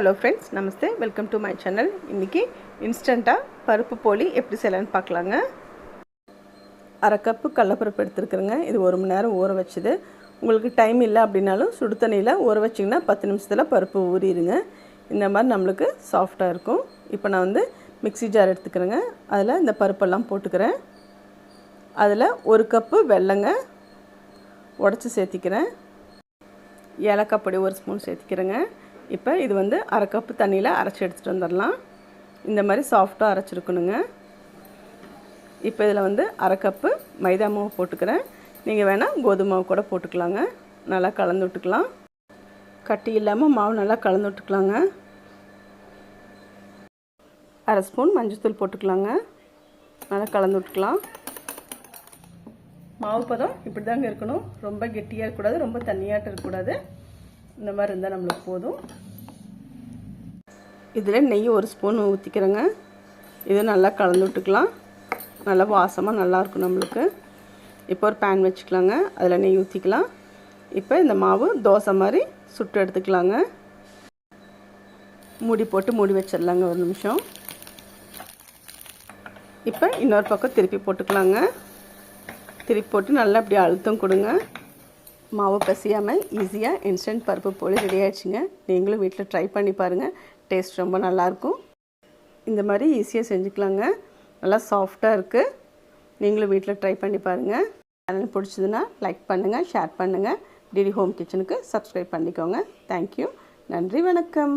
Hello friends namaste welcome to my channel இன்றைக்கி இன்ஸ்டண்ட்டாக பருப்பு போலி எப்படி செய்யலான்னு பார்க்கலாங்க. அரை கப்பு கடலப்பருப்பு எடுத்துருக்குறேங்க. இது ஒரு மணி நேரம் ஊற வச்சுது. உங்களுக்கு டைம் இல்லை அப்படின்னாலும் சுடு தண்ணியில் ஊற வச்சிங்கன்னா பத்து நிமிஷத்தில் பருப்பு ஊறிடுங்க இந்த மாதிரி நம்மளுக்கு சாஃப்டாக இருக்கும். இப்போ நான் வந்து மிக்சி ஜார் எடுத்துக்கிறேங்க. அதில் இந்த பருப்பெல்லாம் போட்டுக்கிறேன். அதில் ஒரு கப்பு வெள்ளங்க உடச்சி சேர்த்திக்கிறேன். ஏலக்காய் பொடி ஒரு ஸ்பூன் சேர்த்திக்கிறேங்க. இப்போ இது வந்து அரை கப்பு தண்ணியில் அரைச்சி எடுத்துகிட்டு வந்துடலாம். இந்த மாதிரி சாஃப்டாக அரைச்சிருக்கணுங்க. இப்போ இதில் வந்து அரை கப்பு மைதா மாவு போட்டுக்கிறேன். நீங்கள் வேணால் கோதுமை மாவு கூட போட்டுக்கலாங்க. நல்லா கலந்து விட்டுக்கலாம். கட்டி இல்லாமல் மாவு நல்லா கலந்து விட்டுக்கலாங்க. அரை ஸ்பூன் மஞ்சத்தூள் போட்டுக்கலாங்க. நல்லா கலந்து விட்டுக்கலாம். மாவு பதம் இப்படி தாங்க இருக்கணும். ரொம்ப கெட்டியாக இருக்கக்கூடாது ரொம்ப தண்ணியாட்டம் இருக்கக்கூடாது. இந்த மாதிரி இருந்தால் நம்மளுக்கு போதும். இதில் நெய் ஒரு ஸ்பூன் ஊற்றிக்கிறேங்க இது நல்லா கலந்து விட்டுக்கலாம். நல்லா வாசமாக நல்லாயிருக்கும் நம்மளுக்கு. இப்போ ஒரு பேன் வச்சுக்கலாங்க. அதில் நெய் ஊற்றிக்கலாம் இப்போ இந்த மாவு தோசை மாதிரி சுட்டு எடுத்துக்கலாங்க. மூடி போட்டு மூடி வச்சிடலாங்க ஒரு நிமிஷம். இப்போ இன்னொரு பக்கம் திருப்பி போட்டுக்கலாங்க. திருப்பி போட்டு நல்லா இப்படி அழுத்தம் கொடுங்க. மாவு பசியாமல் ஈஸியாக இன்ஸ்டன்ட் பருப்பு போல ரெடி ஆகிடுச்சிங்க நீங்களும் வீட்டில் ட்ரை பண்ணி பாருங்கள் டேஸ்ட் ரொம்ப நல்லாயிருக்கும் இந்த மாதிரி ஈஸியாக செஞ்சுக்கலாங்க. நல்லா சாஃப்டாக இருக்குது நீங்களும் வீட்டில் ட்ரை பண்ணி பாருங்கள் சேனல் பிடிச்சதுன்னா லைக் பண்ணுங்கள் ஷேர் பண்ணுங்கள் டிடி ஹோம் கிச்சனுக்கு சப்ஸ்கிரைப் பண்ணிக்கோங்க. தேங்க்யூ நன்றி வணக்கம்.